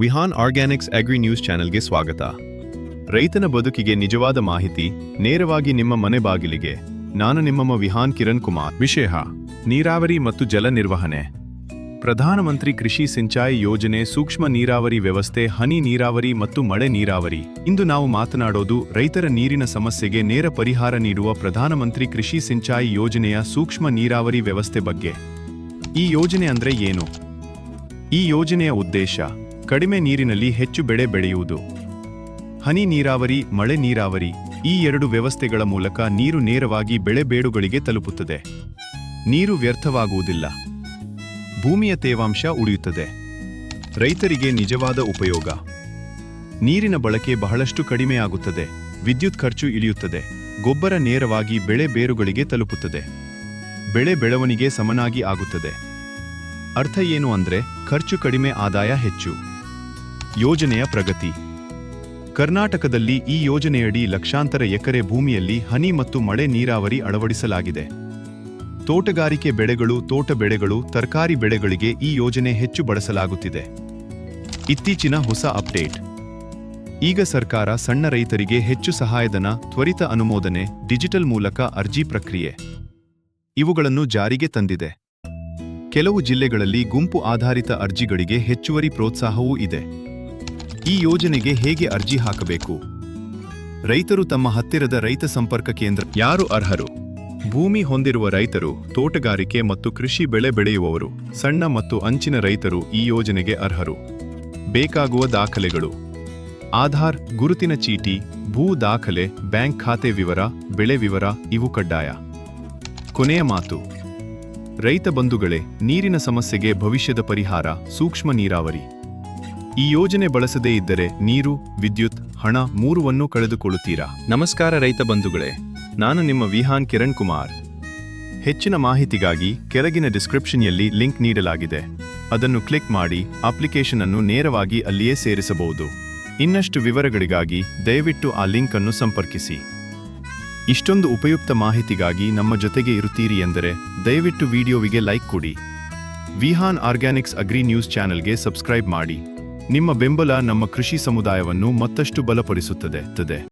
Vihaan organics agri news ಚಾನೆಲ್ಗೆ ಸ್ವಾಗತ. ರೈತನ ಬದುಕಿಗೆ ನಿಜವಾದ ಮಾಹಿತಿ, ನೇರವಾಗಿ ನಿಮ್ಮ ಮನೆ ಬಾಗಿಲಿಗೆ. ನಾನು ನಿಮ್ಮಮ್ಮ ವಿಹಾನ್ ಕಿರಣ್ ಕುಮಾರ್. ವಿಷಯ ನೀರಾವರಿ ಮತ್ತು ಜಲ ನಿರ್ವಹಣೆ. ಪ್ರಧಾನಮಂತ್ರಿ ಕೃಷಿ ಸಿಂಚಾಯಿ ಯೋಜನೆ ಸೂಕ್ಷ್ಮ ನೀರಾವರಿ ವ್ಯವಸ್ಥೆ, ಹನಿ ನೀರಾವರಿ ಮತ್ತು ಮಳೆ ನೀರಾವರಿ. ಇಂದು ನಾವು ಮಾತನಾಡೋದು ರೈತರ ನೀರಿನ ಸಮಸ್ಯೆಗೆ ನೇರ ಪರಿಹಾರ ನೀಡುವ ಪ್ರಧಾನಮಂತ್ರಿ ಕೃಷಿ ಸಿಂಚಾಯಿ ಯೋಜನೆಯ ಸೂಕ್ಷ್ಮ ನೀರಾವರಿ ವ್ಯವಸ್ಥೆ ಬಗ್ಗೆ. ಈ ಯೋಜನೆ ಅಂದ್ರೆ ಏನು? ಈ ಯೋಜನೆಯ ಉದ್ದೇಶ ಕಡಿಮೆ ನೀರಿನಲ್ಲಿ ಹೆಚ್ಚು ಬೆಳೆ ಬೆಳೆಯುವುದು. ಹನಿ ನೀರಾವರಿ, ಮಳೆ ನೀರಾವರಿ ಈ ಎರಡು ವ್ಯವಸ್ಥೆಗಳ ಮೂಲಕ ನೀರು ನೇರವಾಗಿ ಬೆಳೆ ಬೇಡುಗಳಿಗೆ ತಲುಪುತ್ತದೆ. ನೀರು ವ್ಯರ್ಥವಾಗುವುದಿಲ್ಲ. ಭೂಮಿಯ ತೇವಾಂಶ ಉಳಿಯುತ್ತದೆ. ರೈತರಿಗೆ ನಿಜವಾದ ಉಪಯೋಗ. ನೀರಿನ ಬಳಕೆ ಬಹಳಷ್ಟು ಕಡಿಮೆಯಾಗುತ್ತದೆ. ವಿದ್ಯುತ್ ಖರ್ಚು ಇಳಿಯುತ್ತದೆ. ಗೊಬ್ಬರ ನೇರವಾಗಿ ಬೆಳೆ ಬೇರುಗಳಿಗೆ ತಲುಪುತ್ತದೆ. ಬೆಳೆ ಬೆಳವಣಿಗೆ ಸಮನಾಗಿ ಆಗುತ್ತದೆ. ಅರ್ಥ ಏನು ಅಂದ್ರೆ, ಖರ್ಚು ಕಡಿಮೆ ಆದಾಯ ಹೆಚ್ಚು. ಯೋಜನೆಯ ಪ್ರಗತಿ. ಕರ್ನಾಟಕದಲ್ಲಿ ಈ ಯೋಜನೆಯಡಿ ಲಕ್ಷಾಂತರ ಎಕರೆ ಭೂಮಿಯಲ್ಲಿ ಹನಿ ಮತ್ತು ಮಳೆ ನೀರಾವರಿ ಅಳವಡಿಸಲಾಗಿದೆ. ತೋಟಗಾರಿಕೆ ಬೆಳೆಗಳು, ತೋಟ ಬೆಳೆಗಳು, ತರಕಾರಿ ಬೆಳೆಗಳಿಗೆ ಈ ಯೋಜನೆ ಹೆಚ್ಚು ಬಳಸಲಾಗುತ್ತಿದೆ. ಇತ್ತೀಚಿನ ಹೊಸ ಅಪ್ಡೇಟ್. ಈಗ ಸರ್ಕಾರ ಸಣ್ಣ ರೈತರಿಗೆ ಹೆಚ್ಚು ಸಹಾಯಧನ, ತ್ವರಿತ ಅನುಮೋದನೆ, ಡಿಜಿಟಲ್ ಮೂಲಕ ಅರ್ಜಿ ಪ್ರಕ್ರಿಯೆ. ಇವುಗಳನ್ನು ಜಾರಿಗೆ ತಂದಿದೆ. ಕೆಲವು ಜಿಲ್ಲೆಗಳಲ್ಲಿ ಗುಂಪು ಆಧಾರಿತ ಅರ್ಜಿಗಳಿಗೆ ಹೆಚ್ಚುವರಿ ಪ್ರೋತ್ಸಾಹವೂ ಇದೆ. ಈ ಯೋಜನೆಗೆ ಹೇಗೆ ಅರ್ಜಿ ಹಾಕಬೇಕು? ರೈತರು ತಮ್ಮ ಹತ್ತಿರದ ರೈತ ಸಂಪರ್ಕ ಕೇಂದ್ರ ಯಾರು ಅರ್ಹರು? ಭೂಮಿ ಹೊಂದಿರುವ ರೈತರು, ತೋಟಗಾರಿಕೆ ಮತ್ತು ಕೃಷಿ ಬೆಳೆ ಬೆಳೆಯುವವರು, ಸಣ್ಣ ಮತ್ತು ಅಂಚಿನ ರೈತರು ಈ ಯೋಜನೆಗೆ ಅರ್ಹರು. ಬೇಕಾಗುವ ದಾಖಲೆಗಳು. ಆಧಾರ್, ಗುರುತಿನ ಚೀಟಿ, ಭೂ ದಾಖಲೆ, ಬ್ಯಾಂಕ್ ಖಾತೆ ವಿವರ, ಬೆಳೆ ವಿವರ, ಇವು ಕಡ್ಡಾಯ. ಕೊನೆಯ ಮಾತು. ರೈತ ಬಂಧುಗಳೇ, ನೀರಿನ ಸಮಸ್ಯೆಗೆ ಭವಿಷ್ಯದ ಪರಿಹಾರ, ಸೂಕ್ಷ್ಮ ನೀರಾವರಿ. ಈ ಯೋಜನೆ ಬಳಸದೇ ಇದ್ದರೆ ನೀರು, ವಿದ್ಯುತ್, ಹಣ ಮೂರುವನ್ನು ಕಳೆದುಕೊಳ್ಳುತ್ತೀರಾ? ನಮಸ್ಕಾರ ರೈತ ಬಂಧುಗಳೇ, ನಾನು ನಿಮ್ಮ ವಿಹಾನ್ ಕಿರಣ್ ಕುಮಾರ್. ಹೆಚ್ಚಿನ ಮಾಹಿತಿಗಾಗಿ ಕೆಳಗಿನ ಡಿಸ್ಕ್ರಿಪ್ಷನ್ಯಲ್ಲಿ ಲಿಂಕ್ ನೀಡಲಾಗಿದೆ. ಅದನ್ನು ಕ್ಲಿಕ್ ಮಾಡಿ ಅಪ್ಲಿಕೇಶನ್ ಅನ್ನು ನೇರವಾಗಿ ಅಲ್ಲಿಯೇ ಸೇರಿಸಬಹುದು. ಇನ್ನಷ್ಟು ವಿವರಗಳಿಗಾಗಿ ದಯವಿಟ್ಟು ಆ ಲಿಂಕ್ ಅನ್ನು ಸಂಪರ್ಕಿಸಿ. ಇಷ್ಟೊಂದು ಉಪಯುಕ್ತ ಮಾಹಿತಿಗಾಗಿ ನಮ್ಮ ಜೊತೆಗೆ ಇರುತ್ತೀರಿ ಎಂದರೆ ದಯವಿಟ್ಟು ವಿಡಿಯೋವಿಗೆ ಲೈಕ್ ಕೊಡಿ. ವಿಹಾನ್ ಆರ್ಗ್ಯಾನಿಕ್ಸ್ ಅಗ್ರಿ ನ್ಯೂಸ್ ಚಾನೆಲ್ಗೆ ಸಬ್ಸ್ಕ್ರೈಬ್ ಮಾಡಿ. ನಿಮ್ಮ ಬೆಂಬಲ ನಮ್ಮ ಕೃಷಿ ಸಮುದಾಯವನ್ನು ಮತ್ತಷ್ಟು ಬಲಪಡಿಸುತ್ತದೆ.